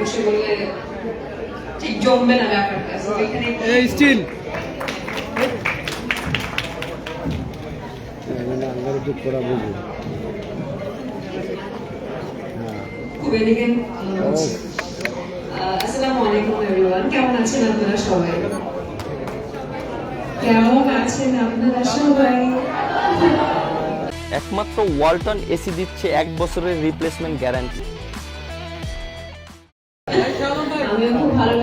বসে বললে ঠিক জমবে না ব্যাপারটা। স্টিল আঙ্গারে চুপ করা বুঝি খুব এলিগেন্ট আসসালামু আলাইকুম এভরিওয়ান কেমন আছেন আপনারা সবাই? কেমন আছেন আপনারা সবাই? একমাত্র ওয়ালটন এসি দিচ্ছে এক বছরের রিপ্লেসমেন্ট গ্যারান্টি আমিও খুব ভালো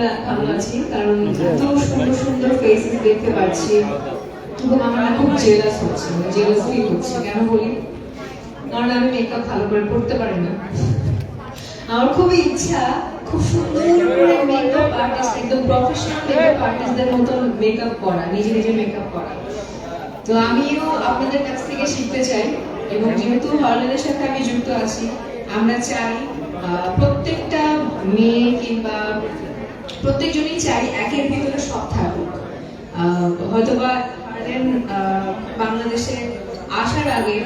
আছি কারণ এত সুন্দর সুন্দর ফেসেস দেখতে পাচ্ছি। আমার খুব জেলাস হচ্ছে জেলাস ফিল হচ্ছে কেন বলি? কারণ আমি মেকআপ ভালো করে করতে পারি না। আমার খুব ইচ্ছা খুব সুন্দর করে মেকআপ আর্টিস্ট একদম প্রফেশনাল মেকআপ আর্টিস্টদের মতো মেকআপ করা নিজে নিজে মেকআপ করা। তো আমিও আপনাদের কাছ থেকে শিখতে চাই এবং যেহেতু হরলেনের সাথে আমি যুক্ত আছি আমরা চাই আহ, প্রত্যেকটা মেয়ে কিংবা প্রত্যেকজনই চাই একের ভিতরে সব থাকুক। হারলেন আহ, বাংলাদেশে আসার আগে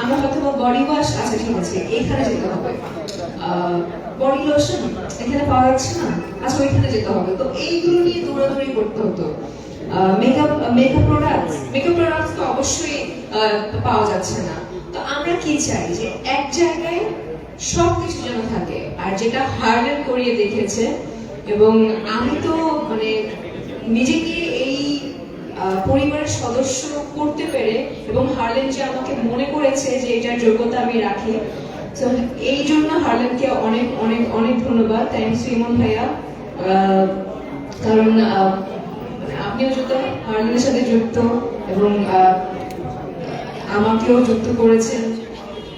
আমরা হয়তোবা বডি ওয়াশ আছে ঠিক আছে এখানে যেতে হবে। বডি লোশন এখানে পাওয়া যাচ্ছে না আচ্ছা ওইখানে যেতে হবে। তো এইগুলো নিয়ে দৌড়াদৌড়ি করতে হতো। Makeup makeup products makeup products তো অবশ্যই পাওয়া যাচ্ছে না। তো আমরা কি চাই? যে এক জায়গায় সব কিছু যেন থাকে। আর যেটা হার্ডেন করিয়ে দেখেছে এবং আমি তো মানে নিজেকে এই পরিবারের সদস্য করতে পেরে এবং হার্লেন যে আমাকে মনে করেছে যে এটার যোগ্যতা আমি রাখি, তো এই জন্য হার্লেনকে অনেক অনেক অনেক ধন্যবাদ। থ্যাংকস ইমন ভাইয়া। কারণ আপনিও যুক্ত, হার্লেনের সাথে যুক্ত, এবং আমাকেও যুক্ত করেছেন।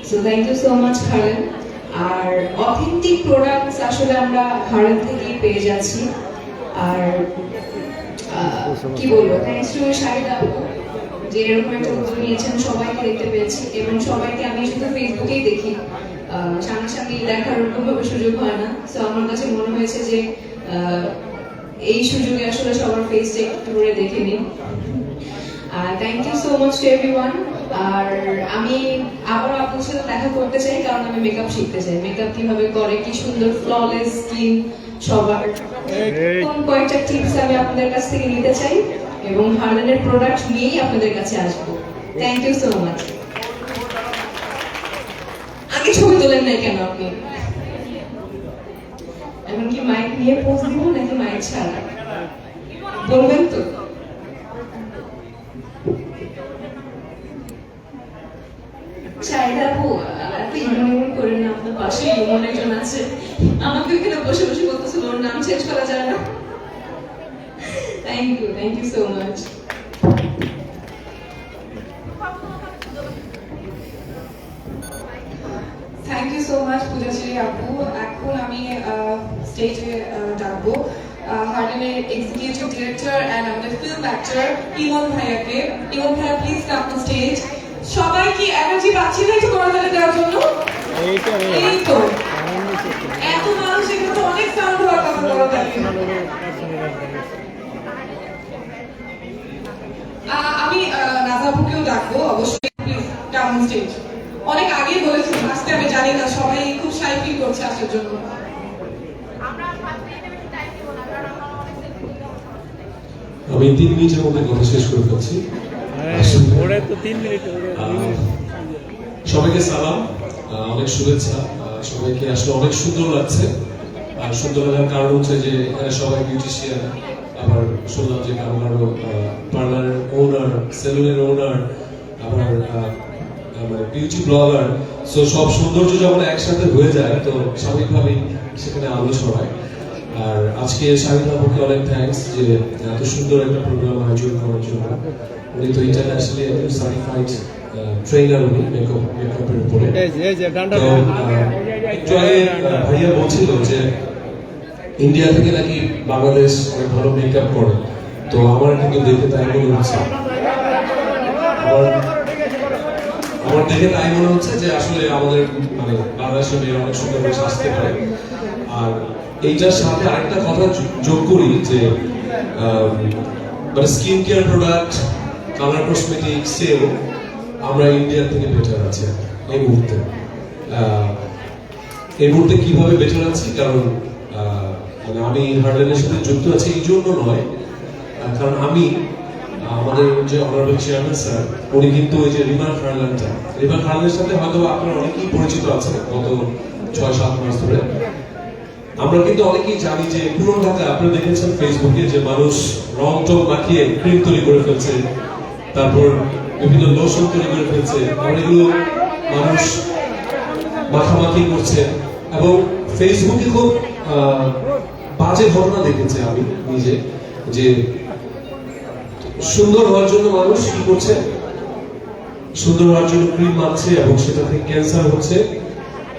So thank you so much হারেন আর অথেন্টিক প্রোডাক্টস আসলে আমরা হারেন থেকেই পেয়ে যাচ্ছি। আর কি বলব? থ্যাংকস যে এরকম একটা উদ্যোগ নিয়েছেন, সবাইকে দেখতে পেয়েছি এবং সবাইকে আমি শুধু ফেসবুকেই দেখি। সামনাসামনি দেখার ওরকমভাবে সুযোগ হয় না। তো আমার কাছে মনে হয়েছে যে এই সুযোগে আসলে সবার ফেসটা একটু করে দেখে নিন। Thank you so much to everyone আর আমি আবার আপনার সাথে দেখা করতে চাই কারণ আমি মেকআপ শিখতে চাই। মেকআপ কীভাবে করে কি সুন্দর ফ্ললেস স্কিন সবার। কোন কয়েকটা টিপস আমি আপনাদের কাছ থেকে নিতে চাই এবং হার্লেনের প্রোডাক্ট নিয়েই আপনাদের কাছে আসব। থ্যাংক ইউ সো মাচ আগে ছবি তোলেন নাই কেন আপনি? এখন কি মাইক নিয়ে পোজ দিব নাকি মাইক ছাড়া? বলবেন তো চাহিদা আপু এত ইমন ইমন করেন না আপনার একজন আছে, আমাকে এখানে বসে বসে বলতেছিল, ওর নাম চেঞ্জ করা যায় না। Thank you thank you so much thank you so much Pujashree আপু এখন আমি স্টেজে ডাকবো হার্ডেনের এক্সিকিউটিভ ডিরেক্টর অ্যান্ড আমাদের ফিল্ম অ্যাক্টর ইমন ভাইয়াকে। ইমন ভাইয়া প্লিজ কাম স্টেজ সবাই কি এনার্জি পাচ্ছি না একটু করতালে দেওয়ার জন্য। এই তো। এত মানুষ এখানে অনেক সাউন্ড হওয়ার কথা করতালি আমি নাজাপুকেও ডাকবো অবশ্যই প্লিজ কাম স্টেজ অনেক আগেই বলেছিলাম আসতে আমি জানি না সবাই খুব ফিল করছে আসার জন্য। আমি তিন মিনিটের মধ্যে কথা শেষ করে ফেলছি। আহ, সবাইকে সালাম। অনেক শুভেচ্ছা। সবাইকে আসলে অনেক সুন্দর লাগছে। আর সুন্দর লাগার কারণ হচ্ছে যে এখানে সবাই বিউটিশিয়ান আবার শুনলাম যে কারও কারও পার্লারের ওনার সেলুনের ওনার আবার মানে বিউটি ব্লগার সো সব সৌন্দর্য যখন একসাথে হয়ে যায়, তো স্বাভাবিকভাবেই সেখানে আলো ছড়ায় আর আজকে শাহিদ আপুকে অনেক থ্যাঙ্কস যে এত সুন্দর একটা প্রোগ্রাম আয়োজন করার জন্য। উনি তো ইন্টারন্যাশনালি একজন সার্টিফাইড ট্রেনার উনি মেকআপ মেকআপের উপরে। তো একটু আগে ভাইয়া বলছিল যে ইন্ডিয়া থেকে নাকি বাংলাদেশ অনেক ভালো মেকআপ করে। তো আমার কিন্তু দেখে তাই মনে হচ্ছে। আমার আমার দেখে তাই মনে হচ্ছে যে আসলে আমাদের মানে বাংলাদেশের মেয়েরা অনেক সুন্দর করে সাজতে পারে। আর এইটার সাথে আরেকটা কথা যোগ করি যে মানে skin care product colour cosmetic sale আমরা ইন্ডিয়া থেকে বেটার আছি এই মুহূর্তে। এই মুহূর্তে কীভাবে বেঁচে আছি? কারণ মানে আমি হার্ডল্যান্ডের সাথে যুক্ত আছি এই জন্য নয়। কারণ আমি, আমাদের যে অনারেবল চেয়ারম্যান স্যার উনি কিন্তু ওই যে রিভার হার্ল্যান্ডটা রিভার হার্ল্যান্ডের সাথে হয়তো আপনারা অনেকেই পরিচিত আছে গত ছয় সাত মাস ধরে। আমরা কিন্তু অনেকেই জানি যে পুরো ঢাকা আপনারা দেখেছেন ফেসবুকে যে মানুষ রং টং মাখিয়ে ক্রিম তৈরি করে ফেলছে, তারপর বিভিন্ন লোশন তৈরি করে ফেলছে এগুলো মানুষ মাখামাখি করছে এবং ফেসবুকে খুব বাজে ঘটনা দেখেছি আমি নিজে, যে সুন্দর হওয়ার জন্য মানুষ কি করছে? সুন্দর হওয়ার জন্য ক্রিম মারছে এবং সেটা থেকে ক্যান্সার হচ্ছে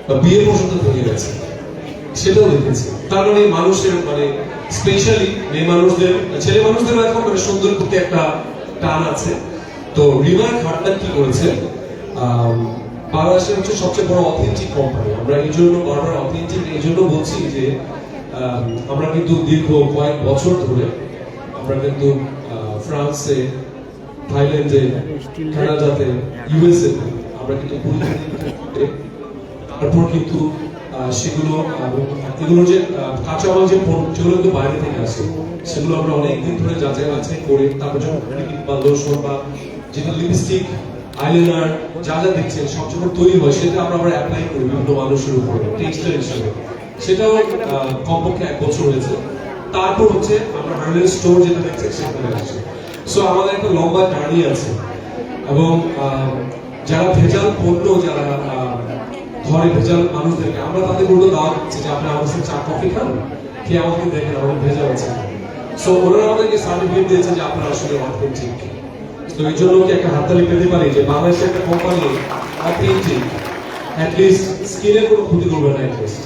বা বিয়ে পর্যন্ত ভেঙে গেছে। সেটাও দেখেছি। তার মানে মানুষের মানে স্পেশালি মেয়ে মানুষদের, ছেলে মানুষদের এখন মানে সুন্দর প্রতি একটা টান আছে। তো রিভার খাটটা কি করেছে বাংলাদেশের হচ্ছে সবচেয়ে বড় অথেন্টিক কোম্পানি আমরা এই জন্য বারবার অথেন্টিক এই জন্য বলছি যে আমরা কিন্তু দীর্ঘ কয়েক বছর ধরে, আমরা কিন্তু ফ্রান্সে, থাইল্যান্ডে, কানাডাতে, ইউএসএ আমরা কিন্তু তারপর কিন্তু সেগুলো এগুলো যে কাঁচামাল যে যেগুলো কিন্তু বাইরে থেকে আসে। সেগুলো আমরা অনেকদিন ধরে যাচাই বাছাই করে তারপর যখন বা যেটা লিপস্টিক আইলাইনার যা যা দেখছেন সব যখন তৈরি হয়, সেটা আমরা আবার অ্যাপ্লাই করি বিভিন্ন মানুষের উপরে টেক্সটাইল হিসেবে। সেটাও কমপক্ষে এক বছর হয়েছে। তারপর হচ্ছে আমরা হার্ডওয়্যার স্টোর যেটা দেখছি সেখানে আসছে। সো আমাদের একটা লম্বা জার্নি আছে। এবং যারা ভেজাল পণ্য, যারা ঘরে ভেজাল মানুষদেরকে, আমরা তাদের উল্টো দাওয়া দিচ্ছি যে আপনি আমাদের চা, কফি খান, খেয়ে আমাকে দেখেন আমাদের ভেজাল আছে। সো ওনারা আমাদেরকে সার্টিফিকেট দিয়েছে যে আপনারা আসলে অথেন্টিক তো এই জন্য কি একটা হাততালি পেতে পারি যে বাংলাদেশের একটা কোম্পানি অথেন্টিক অ্যাটলিস্ট স্কিনের কোনো ক্ষতি করবে না অ্যাটলিস্ট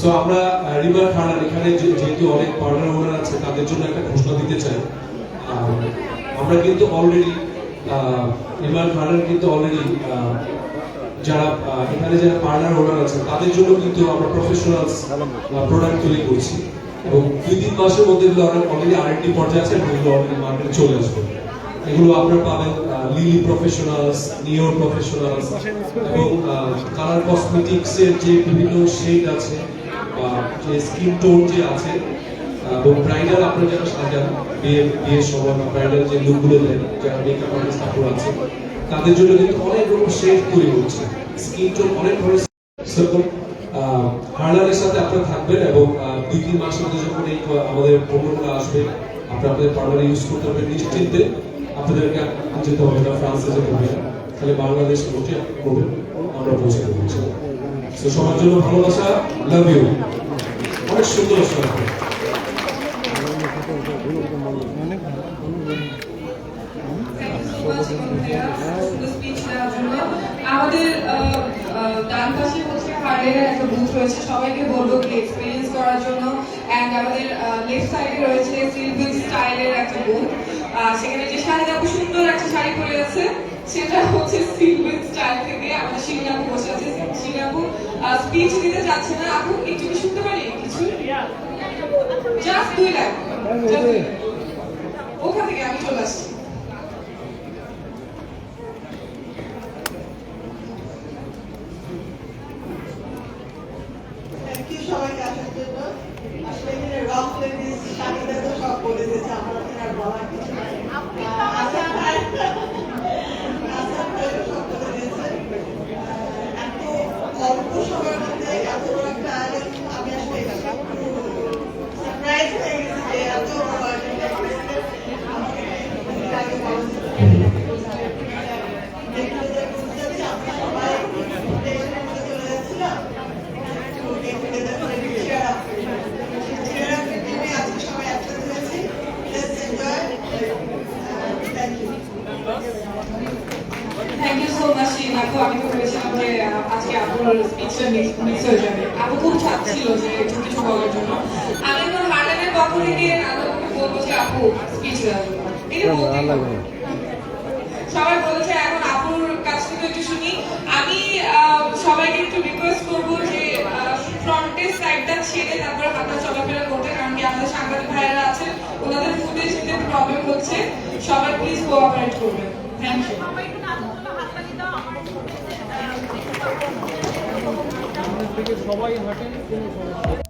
সো আমরা রিভার খাড়ার এখানে যেহেতু অনেক পার্টনার ওনার আছে, তাদের জন্য একটা ঘোষণা দিতে চাই। আমরা কিন্তু অলরেডি রিভার খাড়ার কিন্তু অলরেডি যারা এখানে যারা পার্লার ওনার আছে, তাদের জন্য কিন্তু আমরা প্রফেশনাল প্রোডাক্ট তৈরি করছি। এবং দুই তিন মাসের মধ্যে অলরেডি আর একটি পর্যায়ে আছে এগুলো অলরেডি মার্কেটে চলে আসবে। এগুলো আপনারা পাবেন লিলি প্রফেশনালস নিও প্রফেশনালস এবং কালার কসমেটিক্স এর যে বিভিন্ন শেড আছে বা যে স্কিন টোন যে আছে এবং ব্রাইডাল আপনারা যারা সাজান, বিয়ে, বিয়ের সময় ব্রাইডাল যে লুকগুলো দেন, যারা মেকআপ আর্টিস্ট কাপড় আছে, তাদের জন্য কিন্তু অনেক রকম শেড তৈরি হচ্ছে। স্কিন টোন অনেক ধরনের সেরকম হার্লারের সাথে আপনারা থাকবেন এবং দুই, তিন মাসের মধ্যে যখন এই আমাদের পণ্যগুলো আসবে, আপনারা আপনাদের পার্লারে ইউজ করতে পারবেন নিশ্চিন্তে। আপনাদেরকে যেতে হবে না ফ্রান্সে যেতে হবে তাহলে বাংলাদেশ পৌঁছে করবেন আমরা পৌঁছে ইনশাআল্লাহ। তো সবার জন্য ভালোবাসা লাভ ইউ অনেক সুন্দর আমাদের ডান পাশে হচ্ছে হার্ডের একটা বুথ রয়েছে। সবাইকে বলব কি এক্সপিরিয়েন্স করার জন্য। অ্যান্ড আমাদের লেফট সাইডে রয়েছে সিলভিক স্টাইলের একটা বুথ সেখানে যে শাড়ি আপু সুন্দর একটা শাড়ি পরে আছে সেটা হচ্ছে সিলভিক স্টাইল থেকে আমাদের শিরিন বসে আছে। শিরিন স্পিচ দিতে যাচ্ছে না। আপু একটু কি শুনতে পারি? কিছু? জাস্ট দুই লাখ Just দুই লাখ। ওখান থেকে আমি চলে আসছি থ্যাংক ইউ সবাইকে আসার জন্য আসলে এখানে রং লেডিস শাড়িটা তো সব বলে দিয়েছে আমার ওখানে আর বলার কিছু নাই আহ, আসার ভাই আসার ভাইও সব বলে দিয়েছে আহ, এত অল্প সময়ের মধ্যে এত বড় একটা আয়োজন আমি আসলে সারপ্রাইজ হয়ে গেছি যে এত বড় আয়োজনটা করেছে আমাকে কিছুদিন আগে বলা ছিল। দেখলে যে বুঝতে পারছি আমরা সবাই স্টেশনের মধ্যে চলে যাচ্ছিলাম একটু get together করে একটু cheer up করি। Cheer up এর জন্যই আজকে সবাই একসাথে হয়েছি। Let's enjoy. Uh, thank you. Thank you so much শিন আপু আমি তো ভেবেছিলাম যে আহ, আজকে আপুর স্পিচটা মিস হয়ে যাবে। আপু খুব চাচ্ছিল যে একটু কিছু বলার জন্য। আমি এখন হার্ডেনের পক্ষ থেকে আপুকে বলব যে আপু স্পিচ দেওয়ার জন্য সবাই বলেছে এখন আপুর কাছ থেকে একটু শুনি। আমি আহ, সবাইকে একটু রিকোয়েস্ট করব যে ফ্রন্টের সাইডটা ছেড়ে তারপরে হাতটা চলাফেরা করতে কারণ কি আমাদের সাংবাদিক ভাইয়েরা আছে ওনাদের ফুটেজ নিতে প্রবলেম হচ্ছে। সবাই প্লিজ কোঅপারেট করবেন। থ্যাংক ইউ সবাই হাঁটে কোনো সমস্যা।